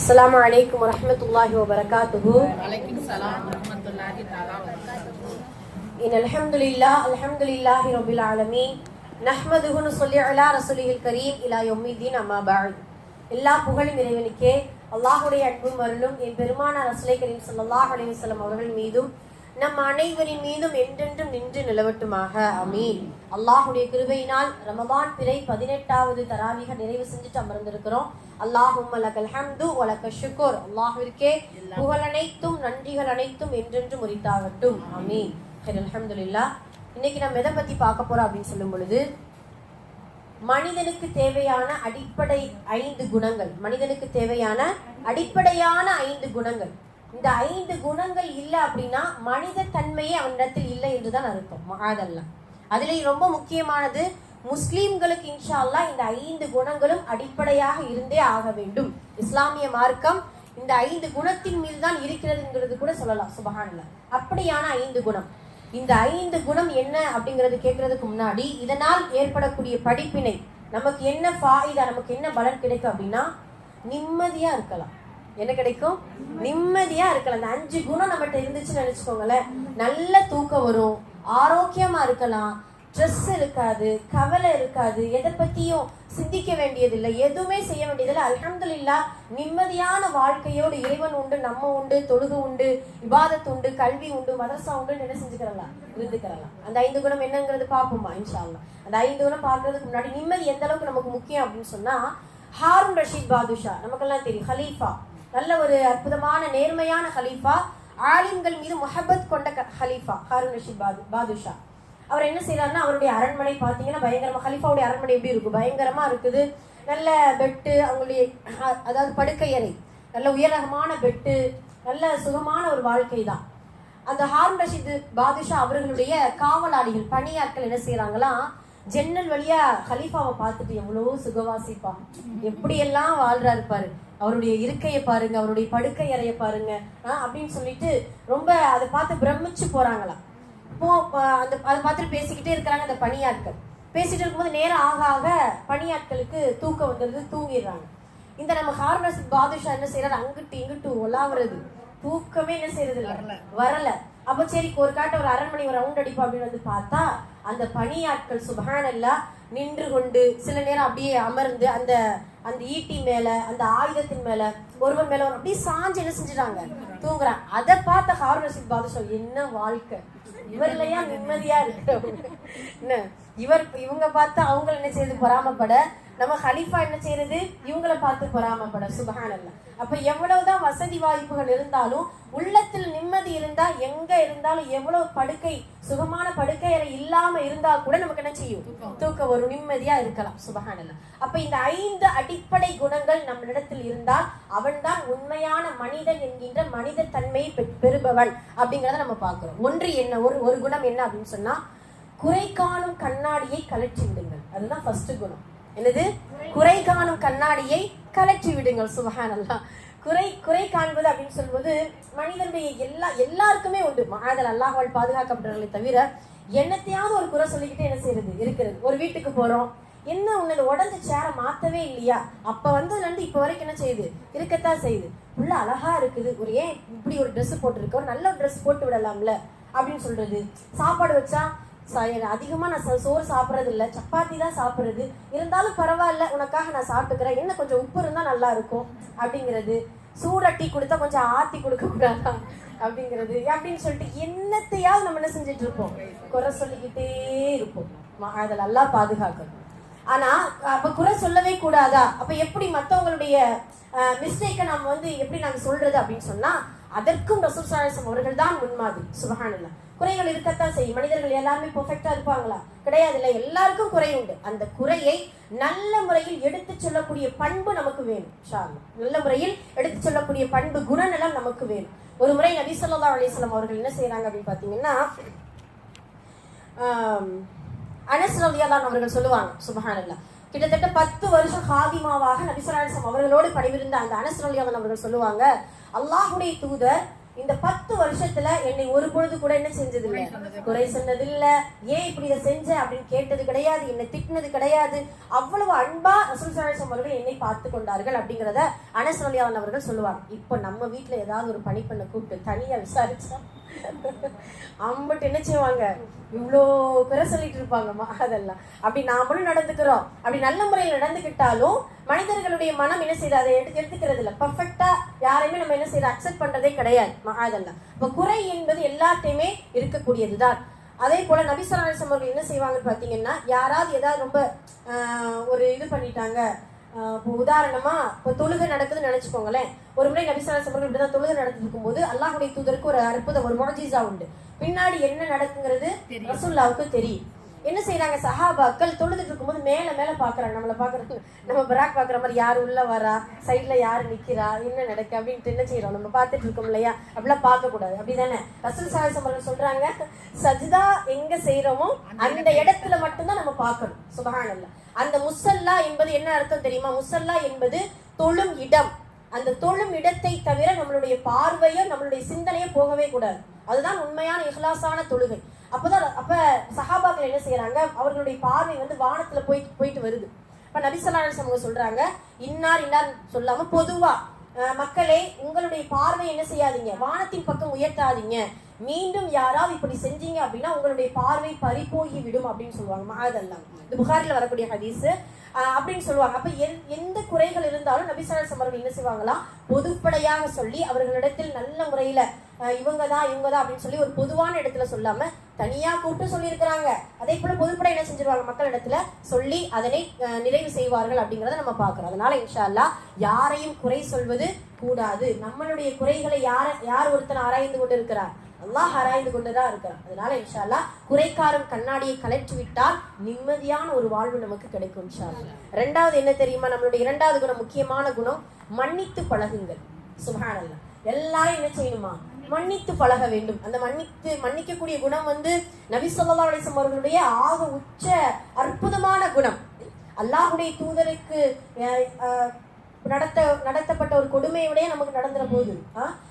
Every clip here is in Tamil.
السلام عليكم ورحمة الله وبركاته وعليكم السلام ورحمة الله تعالى وبركاته إن الحمد لله الحمد لله رب العالمين نحمده نصلي على رسوله الكريم إلى يوم الدين أما بعد எல்லா புகழும் இறைவனுக்கே அல்லாஹுடைய அன்பும் அருளும் என் பெருமான ரசுலை கரீம் ஸல்லல்லாஹு அலைஹி வஸல்லம் அவர்கள் மீதும் நம் அனைவரின் மீதும் என்றென்றும் நின்று நிலவட்டுமாக. அமீன் அல்லாஹுடைய கிருபையினால் ரமபான் பிறை பதினெட்டாவது தராவிக நிறைவு செஞ்சுட்டு அமர்ந்திருக்கிறோம். அல்லாஹும் லக்கல் ஹம்து வலக்க ஷுக்குர். புகழ் அனைத்தும் நன்றிகள் அனைத்தும் என்றென்றும் உரித்தாகட்டும். அமீன் சரி இன்னைக்கு நம்ம எதை பத்தி பார்க்க போறோம் அப்படின்னு சொல்லும் பொழுது மனிதனுக்கு தேவையான அடிப்படை ஐந்து குணங்கள். மனிதனுக்கு தேவையான அடிப்படையான ஐந்து குணங்கள். இந்த ஐந்து குணங்கள் இல்லை அப்படின்னா மனித தன்மையே அவனிடத்தில் இல்லை என்றுதான் அர்த்தம். மகாதல்லா. அதுலேயும் ரொம்ப முக்கியமானது முஸ்லீம்களுக்கு இன்ஷா இந்த ஐந்து குணங்களும் அடிப்படையாக இருந்தே ஆக வேண்டும். இஸ்லாமிய மார்க்கம் இந்த ஐந்து குணத்தின் மீது தான் இருக்கிறதுங்கிறது கூட சொல்லலாம் சுபஹான்ல அப்படியான ஐந்து குணம். இந்த ஐந்து குணம் என்ன அப்படிங்கறது கேட்கறதுக்கு முன்னாடி இதனால் ஏற்படக்கூடிய படிப்பினை நமக்கு என்ன ஃபாயிதா நமக்கு என்ன பலன் கிடைக்கும் அப்படின்னா நிம்மதியா இருக்கலாம். என்ன கிடைக்கும்? நிம்மதியா இருக்கலாம். அந்த அஞ்சு குணம் நம்மகிட்ட இருந்துச்சுன்னு நினைச்சுக்கோங்களேன். நல்ல தூக்கம் வரும். ஆரோக்கியமா இருக்கலாம். ஸ்ட்ரெஸ் இருக்காது. கவலை இருக்காது. எதை பத்தியும் சிந்திக்க வேண்டியதில்லை. எதுவுமே செய்ய வேண்டியதில்லை. அலமதுல்லா நிம்மதியான வாழ்க்கையோடு இறைவன் உண்டு நம்ம உண்டு தொழுகு உண்டு விவாதத்து உண்டு கல்வி உண்டு மதரசா உண்டு என்ன செஞ்சுக்கிறலாம்? இருந்துக்கிறலாம். அந்த ஐந்து குணம் என்னங்கிறது பார்ப்போமா? இன்ஷால்லாம் அந்த ஐந்து குணம் பார்க்கறதுக்கு முன்னாடி நிம்மதி எந்த அளவுக்கு நமக்கு முக்கியம் அப்படின்னு சொன்னா ஹாரூன் ரஷீத் பாதுஷா நமக்கெல்லாம் தெரியும். ஹலீஃபா. நல்ல ஒரு அற்புதமான நேர்மையான ஹலீஃபா ஆலிம்கள் மீது முஹப்பத் கொண்ட க- ஹலீஃபா ஹாரூன் ரஷீத் பாது பாதுஷா. அவர் என்ன செய்யறாருன்னா அவருடைய அரண்மனை பார்த்தீங்கன்னா பயங்கரமா ஹலீஃபாவுடைய அரண்மனை எப்படி இருக்கும் பயங்கரமா இருக்குது. நல்ல பெட்டு அவங்களுடைய அதாவது படுக்கை அறை. நல்ல உயரகமான பெட்டு நல்ல சுகமான ஒரு வாழ்க்கை தான். அந்த ஹாரூன் ரஷீத் பாதுஷா அவர்களுடைய காவலாளிகள் பணியாட்கள் என்ன செய்யறாங்களா ஜன்னல் வழியா ஹலீஃபாவை பார்த்துட்டு எவ்வளவோ சுகவாசிப்பா எப்படியெல்லாம் வாழ்றாரு பாரு. அவருடைய இருக்கையை பாருங்க அவருடைய படுக்கை அறையை பாருங்க. அப்படின்னு சொல்லிட்டு ரொம்ப அதை பார்த்து பிரமிச்சு போறாங்களாம். இப்போ அந்த அதை பார்த்துட்டு பேசிக்கிட்டே இருக்கிறாங்க அந்த பணியாட்கள். பேசிட்டு இருக்கும்போது நேரம் ஆக ஆக பணியாட்களுக்கு தூக்கம் வந்துடுது தூங்கிடுறாங்க. இந்த நம்ம ஹார்னஸ் பாதுஷா என்ன செய்யறாரு அங்கிட்டு இங்கிட்டு ஒலாவுறது. தூக்கமே என்ன செய்யறது இல்ல வரல. அப்ப சரி ஒரு காட்ட ஒரு அரண்மனை ரவுண்ட் அடிப்போம் அப்படின்னு வந்து பார்த்தா அந்த பணியாட்கள் சுபஹானல்லா நின்று கொண்டு சில நேரம் அப்படியே அமர்ந்து அந்த அந்த ஈட்டி மேல அந்த ஆயுதத்தின் மேல ஒருவன் மேல ஒரு அப்படியே சாஞ்சு என்ன செஞ்சிட்டாங்க? தூங்குறான் அதை பார்த்த ஹாரூன் ரஷீத் பாதுஷா என்ன வாழ்க்கை? இவர் இல்லையா நிம்மதியா என்ன? இவர் இவங்க பார்த்து அவங்க என்ன செய்யுது? பொறாமப்பட. நம்ம ஹலீஃபா என்ன செய்யறது இவங்கள பார்த்து பொறாமப்பட. சுபஹானல்ல. அப்ப எவ்வளவுதான் வசதி வாய்ப்புகள் இருந்தாலும் உள்ளத்தில் நிம்மதி இருந்தா எங்க இருந்தாலும் எவ்வளவு படுக்கை சுகமான படுக்கை இல்லாம இருந்தா கூட நமக்கு என்ன செய்யும்? தூக்கம் வரும். நிம்மதியா இருக்கலாம். சுபஹானல்ல. அப்ப இந்த ஐந்து அடிப்படை குணங்கள் நம்மளிடத்தில் இருந்தால் அவன்தான் உண்மையான மனிதன் என்கின்ற மனித தன்மையை பெறுபவன். அப்படிங்கறத நம்ம பார்க்கிறோம். ஒன்று என்ன ஒரு ஒரு குணம் என்ன அப்படின்னு சொன்னா குறை காணும் கண்ணாடியை கலற்றி விடுங்கள். அதுதான் ஃபர்ஸ்ட் குணம். என்னது? குறை காணும் கண்ணாடியை கலற்றி விடுங்கள் சுபஹானல்லா. குறை குறை காண்பது அப்படின்னு சொல்வது மனிதனுடைய எல்லா எல்லாருக்குமே உண்டு. மாதல் அல்லாஹால் பாதுகாக்கப்பட்டவர்களை தவிர என்னத்தையாவது ஒரு குறை சொல்லிக்கிட்டே என்ன செய்யறது? இருக்கிறது. ஒரு வீட்டுக்கு போறோம். என்ன உன்னோட உடஞ்ச சேரை மாத்தவே இல்லையா? அப்ப வந்ததுலேருந்து இப்ப வரைக்கும் என்ன செய்யுது? இருக்கத்தான் செய்யுது. உள்ள அழகா இருக்குது. ஒரு ஏன் இப்படி ஒரு ட்ரெஸ் போட்டிருக்க? ஒரு நல்ல ட்ரெஸ் போட்டு விடலாம்ல? அப்படின்னு சொல்றது. சாப்பாடு வச்சா ச- அதிகமா நான் ச- சோறு சாப்பிட்றது இல்ல சப்பாத்தி தான் சாப்பிட்றது. இருந்தாலும் பரவாயில்ல உனக்காக நான் சாப்பிட்டுக்கிறேன். என்ன கொஞ்சம் உப்பு இருந்தா நல்லா இருக்கும் அப்படிங்கிறது. சூட டீ கொடுத்தா கொஞ்சம் ஆத்தி கொடுக்க கூடாதா அப்படிங்கிறது. அப்படின்னு சொல்லிட்டு என்னத்தையாவது நம்ம என்ன செஞ்சுட்டு இருப்போம்? குறை சொல்லிக்கிட்டே இருப்போம். ம- அதில் நல்லா பாதுகாக்கணும். ஆனா அப்ப குறை சொல்லவே கூடாதா? அப்ப எப்படி மத்தவங்களுடைய மிஸ்டேக்கை நம்ம வந்து எப்படி நாங்க சொல்றது அப்படின்னு சொன்னா அதற்கும் ரசூல் சாஹிசம் அவர்கள் தான் முன்மாதிரி சுபஹானல்லா. குறைகள் இருக்கத்தான் செய்யும். மனிதர்கள் எல்லாருமே பெர்ஃபெக்டா இருப்பாங்களா? கிடையாது இல்ல எல்லாருக்கும் குறை உண்டு. அந்த குறையை நல்ல முறையில் எடுத்து சொல்லக்கூடிய பண்பு நமக்கு வேணும். நல்ல முறையில் எடுத்து சொல்லக்கூடிய பண்பு குணநலம் நமக்கு வேணும். ஒரு முறை நபி சொல்லா அலிஸ்லாம் அவர்கள் என்ன செய்றாங்க அப்படின்னு பாத்தீங்கன்னா ஆம், அனஸ் ரலியல்லாஹு அவர்கள் சொல்லுவாங்க சுபஹானல்லா. கிட்டத்தட்ட பத்து வருஷம் ஹாதிமாவாக நபிசராசம் அவர்களோடு பணிபுரிந்த அந்த அனசுரலியவன் அவர்கள் சொல்லுவாங்க அல்லாஹுடைய தூதர் இந்த பத்து வருஷத்துல என்னை ஒரு பொழுது கூட என்ன செஞ்சது இல்லை குறை சொன்னது இல்ல ஏன் இப்படி இதை செஞ்ச? அப்படின்னு கேட்டது கிடையாது. என்னை திட்டினது கிடையாது. அவ்வளவு அன்பா ரசூல் சலாசம் அவர்கள் என்னை பார்த்து கொண்டார்கள் அப்படிங்கிறத அனசலியான் அவர்கள் சொல்லுவாங்க. இப்போ நம்ம வீட்டுல ஏதாவது ஒரு பணிப்பெண்ணை கூப்பிட்டு தனியா விசாரிச்சா அம்பட்டு என்ன செய்வாங்க இவ்வளோ குறை சொல்லிட்டு இருப்பாங்கம்மா அதெல்லாம். அப்படி நாமளும் நடந்துக்கிறோம். அப்படி நல்ல முறையில் நடந்துக்கிட்டாலும் மனிதர்களுடைய மனம் என்ன செய்யுது அதை எடுத்து எடுத்துக்கிறது இல்லை பர்ஃபெக்டா யாரையுமே நம்ம என்ன செய்யறது அக்செப்ட் பண்றதே கிடையாது. ம- அதெல்லாம். இப்போ குறை என்பது எல்லாத்தையுமே இருக்கக்கூடியதுதான். அதே போல நபிசராசம் அவர்கள் என்ன செய்வாங்கன்னு பார்த்தீங்கன்னா யாராவது ஏதாவது ரொம்ப ஒரு இது பண்ணிட்டாங்க இப்போ உதாரணமா இப்போ தொழுகை நடக்குதுன்னு நினைச்சுக்கோங்களேன். ஒரு முறை நபிசராசம் அவர்கள் இப்படிதான் தொழுகை நடத்திட்டு இருக்கும்போது அல்லாஹுடைய தூதருக்கு ஒரு அற்புதம் ஒரு மொஜிசா உண்டு. பின்னாடி என்ன நடக்குங்கிறது ரசூல்லாவுக்கு தெரியும். என்ன செய்யறாங்க சஹாபாக்கள் தொழுதுட்டு இருக்கும்போது மேல மேல பாக்குறாங்க நம்மளை பாக்குறது நம்ம பராக் பாக்குற மாதிரி யாரு உள்ள வரா? சைடில் யாரு நிக்கிறா? என்ன நடக்கு? அப்படின்ட்டு என்ன செய்யறோம் நம்ம பார்த்துட்டு இருக்கோம் இல்லையா? அப்படிலாம் பார்க்க கூடாது அப்படிதானே? ரசூல் சாஹிப் அவர்கள் சொல்றாங்க சஜிதா எங்க செய்யறோமோ அந்த இடத்துல மட்டும்தான் நம்ம பார்க்கணும். சுபஹானல்ல. அந்த முசல்லா என்பது என்ன அர்த்தம் தெரியுமா? முசல்லா என்பது தொழும் இடம். அந்த தொழும் இடத்தை தவிர நம்மளுடைய பார்வையோ நம்மளுடைய சிந்தனையோ போகவே கூடாது. அதுதான் உண்மையான இஹ்லாசான தொழுகை. அப்பதான் அப்ப சஹாபாக்கள் என்ன செய்யறாங்க? அவர்களுடைய பார்வை வந்து வானத்துல போய் போயிட்டு வருது. இப்ப நபிசல்லாஸ் அவங்க சொல்றாங்க இன்னார் இன்னார் சொல்லாம பொதுவா மக்களே உங்களுடைய பார்வை என்ன செய்யாதீங்க. வானத்தின் பக்கம் உயர்த்தாதீங்க. மீண்டும் யாராவது இப்படி செஞ்சீங்க அப்படின்னா உங்களுடைய பார்வை பறிப்போகி விடும் அப்படின்னு சொல்லுவாங்க. மகாதல்லாம் இது புகாரில் வரக்கூடிய ஹதீஸ். அப்படின்னு சொல்லுவாங்க. அப்ப எந்த குறைகள் இருந்தாலும் நபிசல்லாஸ் அவர்கள் என்ன செய்வாங்களாம் பொதுப்படையாக சொல்லி அவர்களிடத்தில் நல்ல முறையில இவங்க தான் இவங்க தான் அப்படின்னு சொல்லி ஒரு பொதுவான இடத்துல சொல்லாம தனியா கூப்பிட்டு சொல்லியிருக்கிறாங்க. அதே போல பொதுப்படை என்ன செஞ்சிருவாங்க? மக்கள் இடத்துல சொல்லி அதனை நிறைவு செய்வார்கள் அப்படிங்கறத நம்ம பார்க்கிறோம். அதனால இன்ஷா யாரையும் குறை சொல்வது கூடாது. நம்மளுடைய குறைகளை யார யார் ஒருத்தன் ஆராய்ந்து கொண்டு இருக்கிறார் அல்லாஹ் ஆராய்ந்து கொண்டுதான் இருக்கிறான். அதனால இன்ஷால்லா குறைக்காரன் கண்ணாடியை கலற்றி விட்டால் நிம்மதியான ஒரு வாழ்வு நமக்கு கிடைக்கும் இன்ஷா ரெண்டாவது என்ன தெரியுமா? நம்மளுடைய இரண்டாவது குணம் முக்கியமான குணம் மன்னித்து பழகுங்கள். சுபஹானல்லாஹ் எல்லாரும் என்ன செய்யணுமா? மன்னித்து பழக வேண்டும். அந்த மன்னித்து மன்னிக்கக்கூடிய குணம் வந்து நபி சொல்லா அலிசம் அவர்களுடைய ஆக உச்ச அற்புதமான குணம். அல்லாஹுடைய தூதருக்கு நடத்த நடத்தப்பட்ட ஒரு கொடுமையோடய நமக்கு நடந்துற போது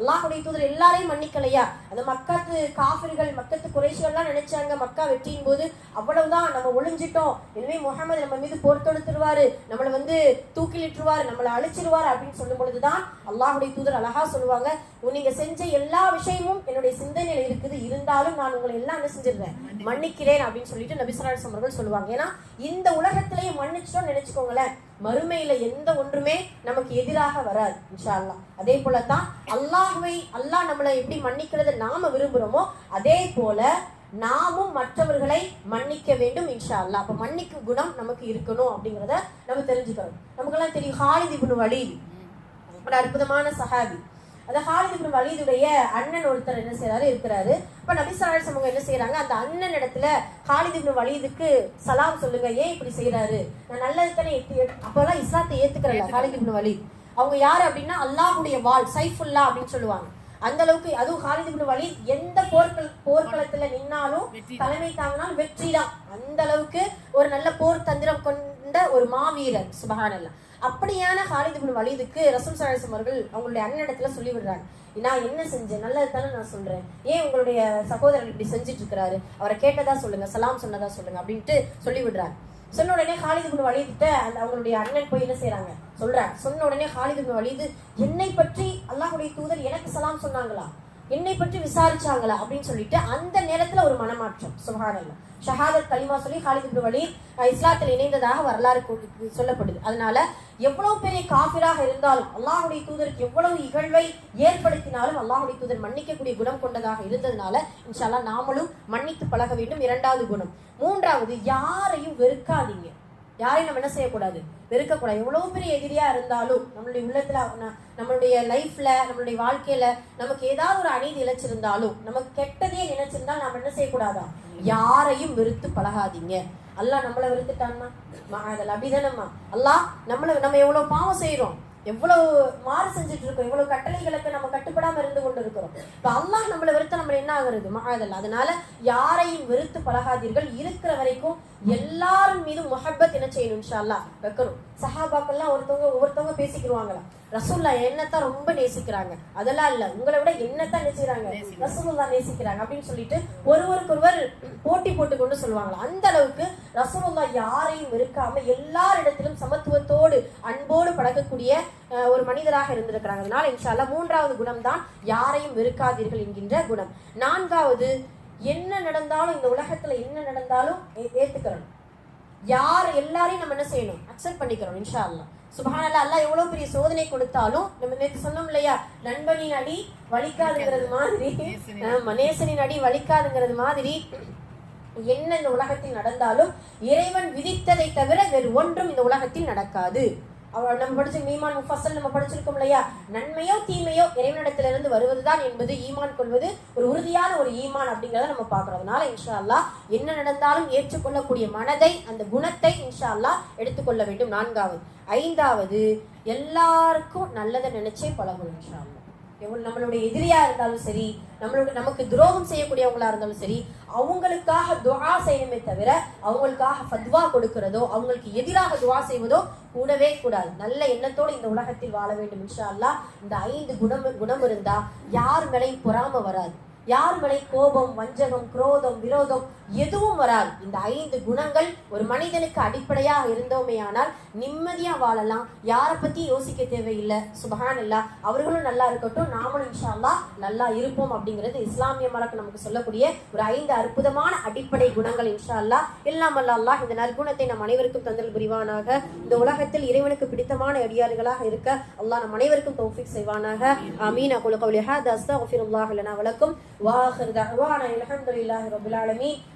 அல்லாஹுடைய தூதர் எல்லாரையும் மன்னிக்கலையா? அந்த மக்காத்து காஃபிர்கள் மக்கத்து குறைசிகள்லாம் நினைச்சாங்க மக்கா வெற்றியின் போது அவ்வளவுதான் நம்ம ஒளிஞ்சிட்டோம். இனிமே முகமது நம்ம மீது போர் தொடுத்துருவாரு நம்மளை வந்து தூக்கிலிட்டுருவாரு நம்மளை அழிச்சிருவாரு அப்படின்னு சொல்லும் பொழுதுதான் அல்லாஹுடைய தூதர் அழகா சொல்லுவாங்க நீங்க செஞ்ச எல்லா விஷயமும் என்னுடைய சிந்தனையில இருக்குது. இருந்தாலும் நான் உங்களை எல்லாம் என்ன செஞ்சிடுறேன் மன்னிக்கிறேன் அப்படின்னு சொல்லிட்டு நபிசராஜ் அவர்கள் சொல்லுவாங்க. ஏன்னா இந்த உலகத்திலேயே மன்னிச்சிட்டோம் நினைச்சுக்கோங்களேன். மறுமையில எந்த ஒன்றுமே நமக்கு எதிராக வராது இன்ஷா அல்லாஹ் அதே போலதான் அல்லாஹுவை அல்லாஹ் நம்மளை எப்படி மன்னிக்கிறத நாம விரும்புறோமோ அதே போல நாமும் மற்றவர்களை மன்னிக்க வேண்டும் இன்ஷா அல்லாஹ் அப்ப மன்னிக்கும் குணம் நமக்கு இருக்கணும் அப்படிங்கிறத நம்ம தெரிஞ்சுக்கணும். நமக்கெல்லாம் தெரியும் ஹாலிதி குணு வழி ஒரு அற்புதமான சஹாபி. அந்த ஹாலித் இப்னு வலீதுடைய அண்ணன் ஒருத்தர் என்ன செய்யறாரு இருக்கிறாரு. இப்ப நபி ஸல்லல்லாஹு அவங்க என்ன செய்யறாங்க அந்த அண்ணன் இடத்துல ஹாலித் இப்னு வலீதுக்கு சலாம் சொல்லுங்க ஏன் இப்படி செய்யறாரு நான் நல்லது தானே அப்பெல்லாம் இஸ்லாத்தை ஏத்துக்கிறல ஹாலித் இப்னு வலீத் அவங்க யாரு அப்படின்னா அல்லாஹ்வுடைய வாள் சைஃபுல்லா அப்படின்னு சொல்லுவாங்க. அந்த அளவுக்கு அதுவும் ஹாலித் இப்னு வலீத் எந்த போர்கள் போர்க்களத்துல நின்னாலும் தலைமை தாங்கினால் வெற்றி தான் அந்த அளவுக்கு ஒரு நல்ல போர் தந்திரம் கொண்ட ஒரு மாவீரர் சுபஹானல்லாஹ். அப்படியான ஹாலித் இப்னு வலிதுக்கு ரசூல் சலாசம் அவர்கள் அவங்களுடைய அண்ணனிடத்துல சொல்லி விடுறாங்க நான் என்ன செஞ்சேன்? நல்லது தானே நான் சொல்றேன். ஏன் உங்களுடைய சகோதரர் இப்படி செஞ்சுட்டு இருக்கிறாரு அவரை கேட்டதா சொல்லுங்க சலாம் சொன்னதா சொல்லுங்க அப்படின்ட்டு சொல்லி விடுறாங்க சொன்ன உடனே ஹாலிது இப்னு வலிதுட்ட அந்த அவங்களுடைய அண்ணன் போய் என்ன செய்யறாங்க சொல்றாங்க. சொன்ன உடனே ஹாலிது இப்னு வலிது என்னை பற்றி அல்லாஹுடைய தூதர் எனக்கு சலாம் சொன்னாங்களா? என்னை பற்றி விசாரிச்சாங்களா அப்படின்னு சொல்லிட்டு அந்த நேரத்துல ஒரு மனமாற்றம். சுபஹானல்லாஹ் ஷஹாதத் கலிமா சொல்லி ஹாலித் இப்னு இஸ்லாத்தில் இணைந்ததாக வரலாறு சொல்லப்படுது. அதனால எவ்வளவு பெரிய காபிராக இருந்தாலும் அல்லாஹுடைய தூதருக்கு எவ்வளவு இகழ்வை ஏற்படுத்தினாலும் அல்லாஹுடைய தூதர் மன்னிக்கக்கூடிய குணம் கொண்டதாக இருந்ததுனால இன்ஷால்லா நாமளும் மன்னித்து பழக வேண்டும் இரண்டாவது குணம். மூன்றாவது யாரையும் வெறுக்காதீங்க. யாரையும் நம்ம என்ன செய்யக்கூடாது? வெறுக்கக்கூடாது. எவ்வளவு பெரிய எதிரியா இருந்தாலும் நம்மளுடைய உள்ளத்துல நம்மளுடைய லைஃப்ல நம்மளுடைய வாழ்க்கையில நமக்கு ஏதாவது ஒரு அநீதி இழைச்சிருந்தாலும் நமக்கு கெட்டதே நினைச்சிருந்தா நம்ம என்ன செய்யக்கூடாதா? யாரையும் வெறுத்து பழகாதீங்க. அல்லாஹ் நம்மளை வெறுத்துட்டான்னா? அதில் அப்படிதானம்மா. அல்லாஹ் நம்மள நம்ம எவ்வளவு பாவம் செய்யறோம் எவ்வளவு மாறு செஞ்சுட்டு இருக்கோம் இவ்வளவு கட்டளைகளுக்கு நம்ம கட்டுப்படாம இருந்து கொண்டு இருக்கிறோம் இப்ப அல்லாஹ் நம்மளை வெறுத்த நம்ம என்ன ஆகுறது? மகாதல்ல அதனால யாரையும் வெறுத்து பழகாதீர்கள். இருக்கிற வரைக்கும் எல்லாரும் மீதும் முஹப்பத் என்ன செய்யணும் இன்ஷா அல்லாஹ் வைக்கணும். சஹாபாக்கள்லாம் ஒருத்தவங்க ஒவ்வொருத்தவங்க பேசிக்கிருவாங்களா ரசூல்லா என்னத்தான் ரொம்ப நேசிக்கிறாங்க. அதெல்லாம் இல்ல. உங்களை விட என்னத்தான் நேசிக்கிறாங்க. ரசூலுல்லா நேசிக்கிறாங்க அப்படின்னு சொல்லிட்டு ஒருவருக்கொருவர் போட்டி போட்டு கொண்டு சொல்லுவாங்களா அந்த அளவுக்கு ரசூலுல்லா யாரையும் வெறுக்காம எல்லாரிடத்திலும் சமத்துவத்தோடு அன்போடு பழகக்கூடிய ஒரு மனிதராக இருந்திருக்கிறாங்க அதனால இன்ஷால்லா மூன்றாவது குணம் தான் யாரையும் வெறுக்காதீர்கள் என்கின்ற குணம். நான்காவது என்ன நடந்தாலும் இந்த உலகத்துல என்ன நடந்தாலும் ஏ- ஏத்துக்கிறணும் யார் எல்லாரையும் நம்ம என்ன செய்யணும்? அக்செப்ட் பண்ணிக்கிறோம் இன்ஷா அல்லாஹ் சுபஹானல்லாஹ் அல்லாஹ் எவ்வளவு பெரிய சோதனை கொடுத்தாலும் நம்ம நேற்று சொன்னோம் இல்லையா? நண்பனின் அடி வலிக்காதுங்கிறது மாதிரி. மனேசனின் அடி வலிக்காதுங்கிறது மாதிரி. என்ன இந்த உலகத்தில் நடந்தாலும் இறைவன் விதித்ததை தவிர வேறு ஒன்றும் இந்த உலகத்தில் நடக்காது. அவ நம்ம படிச்ச ஈமான் முஃபஸல் நம்ம படிச்சிருக்கோம் இல்லையா நன்மையோ தீமையோ இறைவனிடத்திலிருந்து வருவதுதான் என்பது ஈமான் கொள்வது ஒரு உறுதியான ஒரு ஈமான் அப்படிங்கறத நம்ம பார்க்கிறோம். அதனால இன்ஷா அல்லா என்ன நடந்தாலும் ஏற்றுக்கொள்ளக்கூடிய மனதை அந்த குணத்தை இன்ஷா அல்லா எடுத்துக்கொள்ள வேண்டும். நான்காவது. ஐந்தாவது எல்லாருக்கும் நல்லதை நினைச்சே பழகணும் இன்ஷா அல்லா நம்மளுடைய எதிரியா இருந்தாலும் சரி நம்மளுடைய நமக்கு துரோகம் செய்யக்கூடியவங்களா இருந்தாலும் சரி அவங்களுக்காக துவா செய்யணுமே தவிர அவங்களுக்காக ஃபத்வா கொடுக்கிறதோ அவங்களுக்கு எதிராக துவா செய்வதோ கூடவே கூடாது. நல்ல எண்ணத்தோடு இந்த உலகத்தில் வாழ வேண்டும் இன்ஷா இந்த ஐந்து குணம் குணம் இருந்தா யார் மேலையும் பொறாம வராது. யார் மேலே கோபம் வஞ்சகம் குரோதம் விரோதம் எதுவும் வராது. இந்த ஐந்து குணங்கள் ஒரு மனிதனுக்கு அடிப்படையாக இருந்தோமே ஆனால் நிம்மதியா வாழலாம். யாரை பத்தி யோசிக்க தேவையில்லை. சுபஹான் இல்லா அவர்களும் நல்லா இருக்கட்டும். நாமளும் இன்ஷா அல்லாஹ் நல்லா இருப்போம் அப்படிங்கிறது இஸ்லாமிய மரக்கு நமக்கு சொல்லக்கூடிய ஒரு ஐந்து அற்புதமான அடிப்படை குணங்கள் இன்ஷா அல்லாஹ் எல்லாம் அல்லாஹ் இந்த நற்குணத்தை நம் அனைவருக்கும் தந்தல் புரிவானாக. இந்த உலகத்தில் இறைவனுக்கு பிடித்தமான அடியாறுகளாக இருக்க அல்லாஹ் நம் அனைவருக்கும் தௌஃபிக் செய்வானாக. ஆமீன். அகுல் கவுலி தஸ்தா அஸ்தக்ஃபிருல்லாஹ் லனா வலக்கும் வாஹிர் தஅவானா அல்ஹம்துலில்லாஹி ரப்பில் ஆலமீன்